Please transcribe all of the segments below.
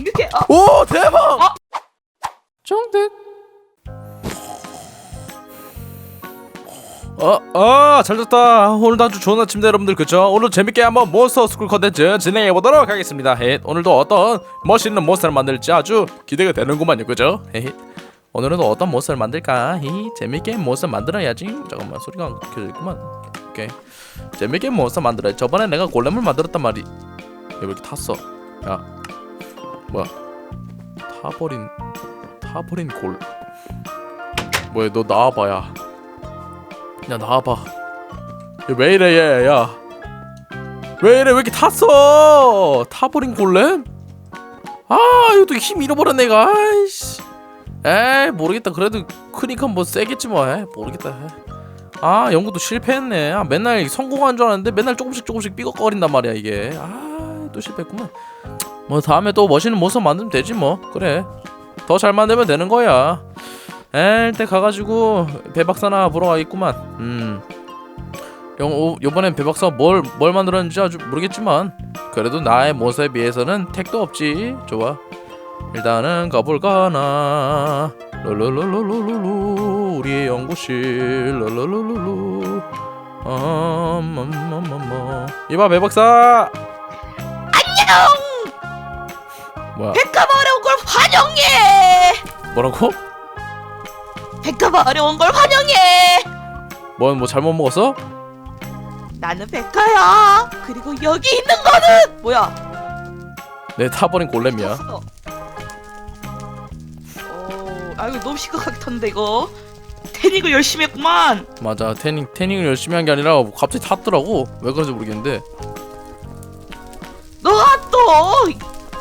공격해. 어. 오 대박! 어? 정득. 어, 어, 잘 잤다. 오늘도 아주 좋은 아침입니다, 여러분들. 그죠? 오늘 재밌게 한번 몬스터 스쿨 컨텐츠 진행해 보도록 하겠습니다. 헤, 오늘도 어떤 멋있는 몬스터를 만들지 아주 기대가 되는구만요, 그죠? 헤, 오늘은 어떤 몬스터를 만들까? 히, 재밌게 몬스터 만들어야지. 잠깐만, 소리가 안 켜져있구만. 오케이. 재밌게 몬스터 만들어. 저번에 내가 골렘을 만들었단 말이. 얘왜 이렇게 탔어? 야, 뭐야? 타버린 타버린 골. 뭐야 너 나와봐 야야 나와봐. 얘왜 이래 얘 야 왜 이래 왜 이렇게 탔어? 타버린 골렘? 아 이것도 힘 잃어버렸네 이거. 아이씨. 에이 모르겠다. 그래도 크니까 뭐 세겠지 뭐 에이, 모르겠다. 아 연구도 실패했네. 아, 맨날 성공한 줄 알았는데 맨날 조금씩 조금씩 삐걱거린단 말이야 이게. 아 또 실패했구만 뭐 다음에 또 멋있는 모습 만들면 되지 뭐. 그래. 더 잘 만들면 되는 거야. 에 일단 가가지고 배박사나 보러 가겠구만. 음. 요번엔 배박사 뭘, 뭘 만들었는지 아주 모르겠지만 그래도 나의 모습에 비해서는 택도 없지. 좋아. 일단은 가볼까나. 롤롤롤롤롤롤 우리의 연구실. 롤롤롤롤롤 엄엄엄엄엄 이봐 배박사 뭐야 어려운 걸 환영해. 뭐라고? 어려운 걸 환영해. 뭔 뭐 잘못 먹었어? 나는 백화야. 그리고 여기 있는 거는 뭐야? 내 타버린 골렘이야 탔어. 어, 아 이거 너무 탔는데 이거. 태닝을 열심히 했구만. 맞아 태닝 태닝을 열심히 한 게 아니라 갑자기 탔더라고 왜 그런지 모르겠는데 너가 또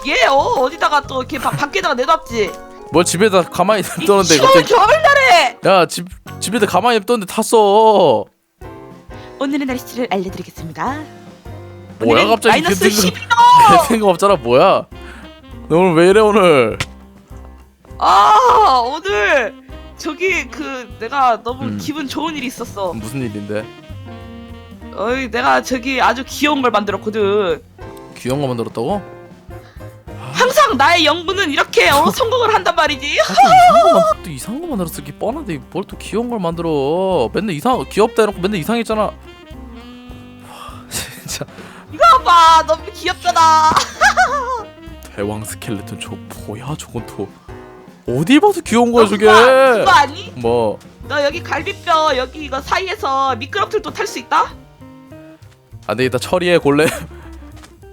얘 어, 어디다가 또 이렇게 바, 밖에다가 내놨지? 뭐 집에다 가만히 이 냅뒀는데 추운 갑자기 겨울날에 야집 집에다 가만히 냅뒀는데 탔어 오늘의 날씨를 알려드리겠습니다. 뭐야 오늘은 갑자기 마이너스 그 생각 12도. 그 생각 없잖아 뭐야 너 오늘 왜 이래 오늘 아 오늘 저기 그 내가 너무 음. 기분 좋은 일이 있었어. 무슨 일인데 어이 내가 저기 아주 귀여운 걸 만들었거든. 귀여운 거 만들었다고? 항상 나의 영부는 이렇게 어, 성공을 한단 말이지. 아, 또 이상한 거 만, 또 이상한 거 만들었어. 게 뻔한데 뭘 또 귀여운 걸 만들어. 맨날 이상 귀엽다 해놓고 맨날 이상했잖아. 와, 진짜. 이거 봐 너무 귀엽잖아. 대왕 스켈레톤 저 뭐야 저건 또. 어디 봐서 귀여운 거야 저게? 오빠, 그거 아니? 뭐. 너 여기 갈비뼈 여기 이거 사이에서 미끄럼틀도 탈 수 있다? 안되겠다. 처리해 골렘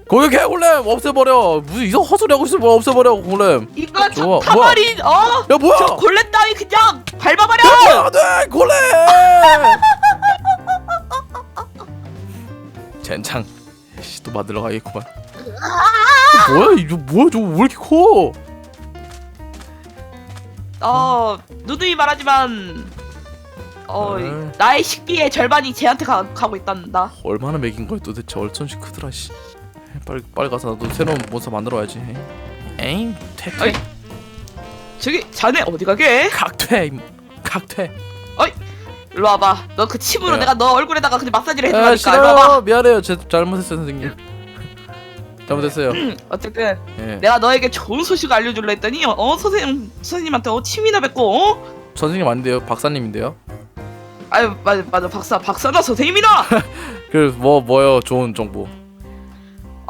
공격해 골렘 없애버려. 무슨 이상 헛소리 하고 있어 뭐 없애버려 골렘 이거 좋아, 타- 타버린 어? 야 뭐야? 저 골렘 따위 그냥 밟아버려. 안돼! 골렘! 젠창. 씨, 또 만들러 가겠구만. 뭐야? 이거 뭐야? 저거 왜 이렇게 커? 어 누누이 말하지만 어 음. 나의 식비의 절반이 쟤한테 가, 가고 있단다. 얼마나 먹인 거야 도대체. 얼천씩 크더라 씨 빨리 빨리 가서 나도 새로운 몬스터 만들어 와야지. 에잉? 퇴퇴? 어이. 저기 자네 어디 가게? 각퇴 각퇴. 일로 와봐. 너 그 칩으로 야. 내가 너 얼굴에다가 그냥 마사지를 아 해주니까. 일로 와봐. 싫어요 미안해요. 제 잘못했어요 선생님. 잘못했어요. 음, 어쨌든 예. 내가 너에게 좋은 소식을 알려줄라 했더니 어 선생님 선생님한테 어 침이나 뱉고 어? 선생님 아닌데요? 박사님인데요? 아유 맞아 맞아. 박사 박사나 선생님이다. 그 뭐 뭐요? 좋은 정보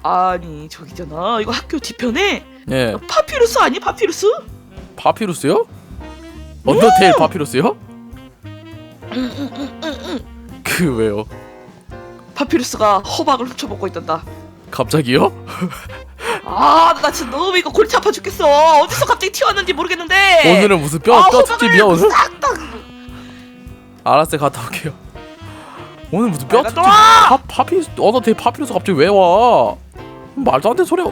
아니 저기잖아. 이거 학교 뒤편에 예 파피루스 아니 파피루스? 파피루스요? 언더테일 파피루스요? 그 왜요? 파피루스가 허박을 훔쳐먹고 있단다. 갑자기요? 아, 나 진짜 너무 이거 골치 아파 죽겠어. 어디서 갑자기 튀어왔는지 모르겠는데. 오늘은 무슨 뼈 아, 뼈 특집이야 호박을 오늘? 싹다. 알았어요 갔다 올게요. 오늘 무슨 뼈 특집 또 와! 파, 파피루스 언더테일 파피루스 갑자기 왜 와 말도 안 되는 소리야.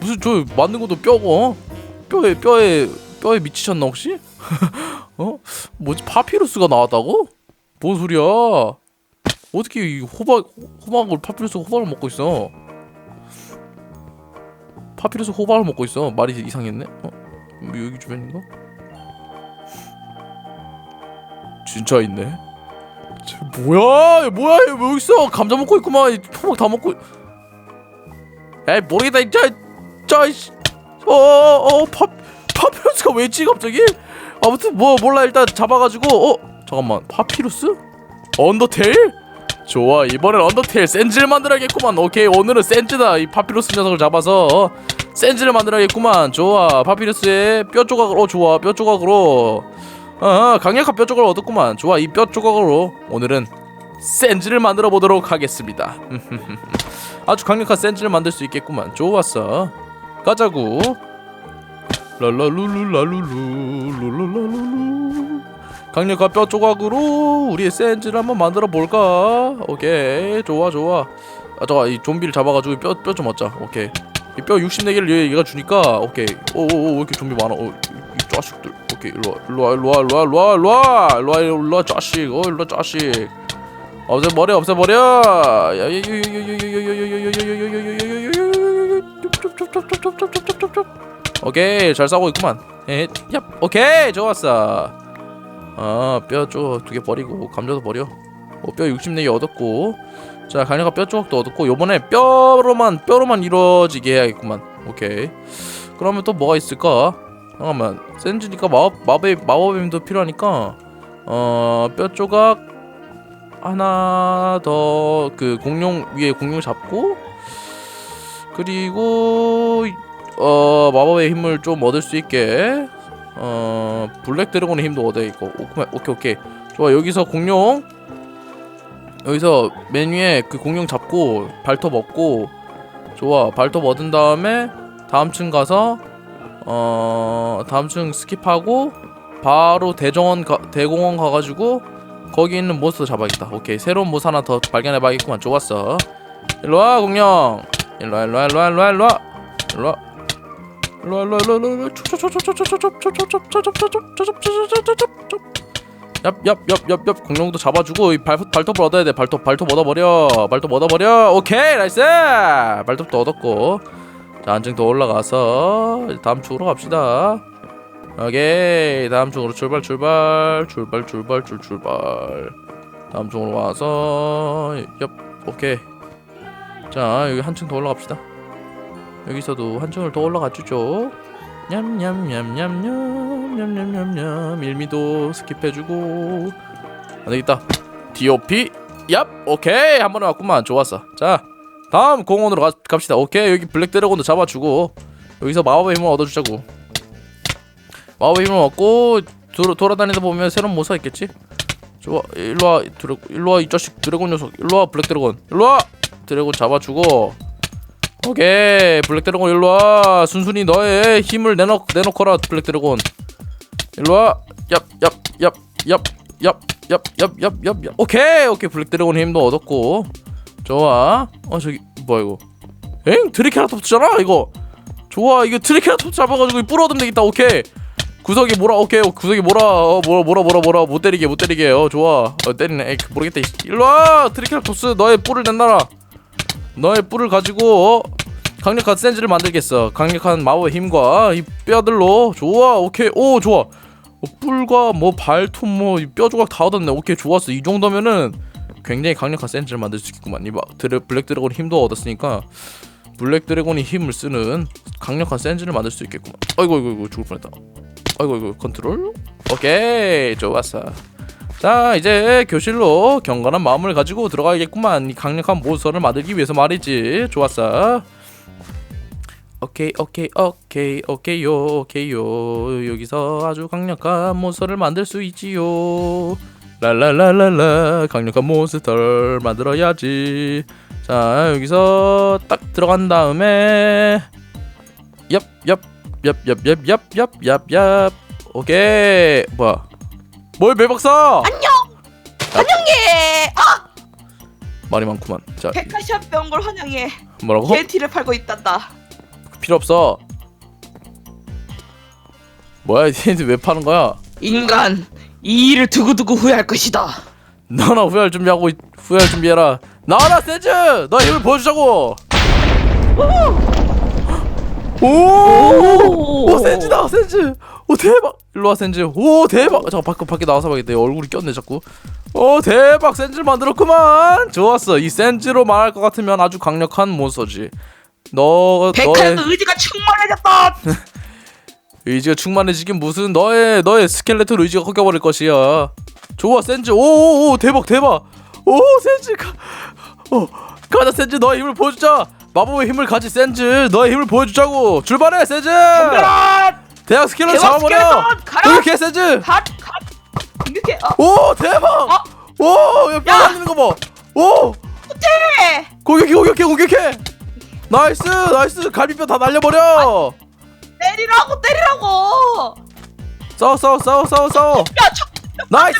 무슨 저 만든 것도 뼈고 어? 뼈에 뼈에 뼈에 미치셨나 혹시? 어? 뭐지? 파피루스가 나왔다고? 뭔 소리야? 어떻게 이 호박 호박을 파피루스 호박을 먹고 있어? 파피루스 호박을 먹고 있어? 말이 이상했네? 어? 뭐 여기 주변인가? 진짜 있네? 쟤 뭐야? 얘 뭐야? 얘왜 여기 있어? 감자 먹고 있구만. 이 호박 다 먹고 에이 모르겠다 진짜 저 씨, 어어파 파피루스가 왜 있지 갑자기? 아무튼 뭐 몰라 일단 잡아가지고 어 잠깐만 파피루스? 언더테일? 좋아 이번엔 언더테일 센즈를 만들어야겠구만. 오케이 오늘은 센즈다 이 파피루스 녀석을 잡아서. 어, 센즈를 만들어야겠구만. 좋아 파피루스의 뼈 조각으로 어, 좋아 뼈 조각으로. 어, 어 강력한 뼈 조각을 얻었구만. 좋아 이 뼈 조각으로 오늘은 센즈를 만들어 보도록 하겠습니다 아주 강력한 센즈를 만들 수 있겠구만. 좋았어. 가자구. 랄랄룰루랄룰루 강력한 뼈 조각으로 우리의 센즈를 한번 만들어 볼까? 오케이. 좋아 좋아. 아 잠깐 이 좀비를 잡아가지고 뼈 뼈 좀 얻자. 오케이. 이 뼈 64개를 얘, 얘가 주니까 오케이. 오오오 왜 이렇게 좀비 많아? 어, 이, 이 자식들. 오케이 일로와 일로와 일로와 일로와 일로와 일로와 일로와 자식. 어 일로와 자식 없애버려 없애버려 오케이 잘 싸우고 있구만 에, 얍 오케이 좋았어 아뼈쪽 두 개 버리고 감자도 버려 어, 뼈 64개 얻었고 자 강력한 뼈 조각도 얻었고 요번에 뼈로만 뼈로만 이루어지게 해야겠구만 오케이 그러면 또 뭐가 있을까 잠깐만 센즈니까 마법 마법의 힘도 필요하니까 어 뼈 조각 하나 더 그 공룡 위에 공룡 잡고 그리고 어 마법의 힘을 좀 얻을 수 있게 어 블랙 드래곤의 힘도 얻어 있고. 오케이 오케이. 좋아 여기서 공룡. 여기서 맨 위에 그 공룡 잡고 발톱 얻고. 좋아 발톱 얻은 다음에 다음 층 가서 어 다음 층 스킵하고 바로 대정원 가, 대공원 가가지고 거기 있는 몬스터 잡아야겠다. 오케이. 새로운 모스 하나 더 발견해봐야겠구만. 좋았어. 일로와 공룡. 일로와 일로와 일로와 일로와 일로와. 일로와. 일로와 일로와 일로와 일로와 얍얍얍얍얍 공룡도 잡아주고 이 발, 발톱을 얻어야 돼. 발톱 발톱 얻어버려. 발톱 얻어버려. 오케이 나이스. 발톱도 얻었고. 자 한층 더 올라가서 다음 축으로 갑시다 오케이. 다음 쪽으로 출발 출발 출발 출발 출 출발. 다음 쪽으로 와서 옆 오케이. 자 여기 한층 더 올라갑시다. 여기서도 한층을 더 올라가주죠? 냠냠냠냠냠 냠냠냠냠. 일미도 스킵해주고. 안되겠다. DOP 얍. 오케이. 한 번에 왔구만. 좋았어. 자 다음 공원으로 가, 갑시다. 오케이. 여기 블랙 드래곤도 잡아주고. 여기서 마법의 힘을 얻어주자고 마법의 힘을 얻고 돌, 돌아다니다 보면 새로운 모사 있겠지? 좋아 일로와 드래 일로와 이 자식 드래곤 녀석. 일로와 블랙 드래곤. 일로와! 드래곤 잡아주고. 오케이 블랙 드래곤 일로와. 순순히 너의 힘을 내놓 내놓거라 블랙 드래곤. 일로와. 얍얍얍얍얍얍얍얍얍얍. 오케이 오케이. 블랙 드래곤 힘도 얻었고. 좋아. 어 저기 뭐야 이거. 엥? 트리케라톱스잖아 이거. 좋아 이거 트리케라톱스 잡아가지고 뿔 얻으면 되겠다. 오케이 구석이 뭐라 오케이. 구석이 뭐라. 어 뭐라 뭐라 뭐라 뭐라. 못 때리게 못 때리게. 어 좋아. 어 때리네. 에이 모르겠다. 이씨. 일로와! 트리케라톱스 너의 뿔을 낸놔라. 너의 뿔을 가지고 어, 강력한 센즈를 만들겠어. 강력한 마법의 힘과 이 뼈들로. 좋아. 오케이. 오 좋아. 어, 뿔과 뭐 발톱 뭐 뼈 조각 다 얻었네. 오케이 좋았어. 이 정도면은 굉장히 강력한 센즈를 만들 수 있겠구만. 이 마- 드래, 블랙 드래곤 힘도 얻었으니까 블랙 드래곤이 힘을 쓰는 강력한 센즈를 만들 수 있겠구만. 아이고 아이고 아이고 죽을 뻔했다. 아이고 아이고 컨트롤. 오케이 좋았어. 자 이제 교실로 경건한 마음을 가지고 들어가야겠구만. 이 강력한 몬스터를 만들기 위해서 말이지. 좋았어. 오케이 오케이 오케이 오케이요 오케이요. 여기서 아주 강력한 몬스터를 만들 수 있지요. 랄랄랄랄라 강력한 몬스터를 만들어야지. 자 여기서 딱 들어간 다음에 얍얍얍얍얍얍얍얍 오케이. 뭐야? 뭐야 매박사? 환영해. 아! 말이 많구만. 자 백화샵 병걸 환영해. 뭐라고? 겐티를 팔고 있단다. 필요 없어. 뭐야 얘네들 왜 파는 거야? 인간 이 일을 두고두고 후회할 것이다. 너나 후회할 준비하고 있- 후회할 준비해라. 나와라 세즈! 너의 힘을 보여주자고 오! 오! 센즈다 센즈 오 대박. 일로와 센즈 오 대박. 잠깐 밖에 밖에 나와서 봐야겠다. 얼굴이 꼈네 자꾸. 오 대박. 센즈를 만들었구만. 좋았어. 이 센즈로 말할 것 같으면 아주 강력한 몬스터지. 너 너의 백화는 의지가 충만해졌다. 의지가 충만해지긴 무슨 너의 너의 스켈레톤 의지가 꺾여버릴 것이야. 좋아 센즈 오 오 오 대박 대박. 오 센즈 가, 어 가자 센즈 너의 힘을 보여주자 마법의 힘을 가진 센즈 너의 힘을 보여주자고. 출발해 센즈! 덤벼라 대학 대박 잡아버려! 스켈레톤, 가라! 이렇게 센즈! 갓 갓! 이렇게 어. 오 대박! 어? 오야 뼈 날리는 거봐오! 못해 공격해 공격해 공격해! 나이스 나이스! 갈비뼈 다 날려버려! 때리라고 때리라고! 싸워 싸워 싸워 싸워 싸워! 야 쳐. 나이스!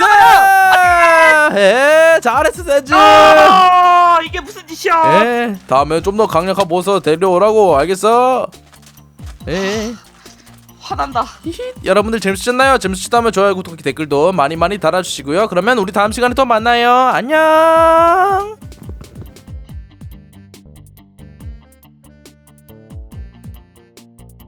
에 잘했어 센즈! 아 이게 짓이야 에 다음에 좀 더 강력한 몬스터 데려오라고 알겠어? 에 화난다. 여러분들 재밌으셨나요? 재밌으셨다면 좋아요 구독 댓글도 많이 많이 달아주시고요. 그러면 우리 다음 시간에 또 만나요. 안녕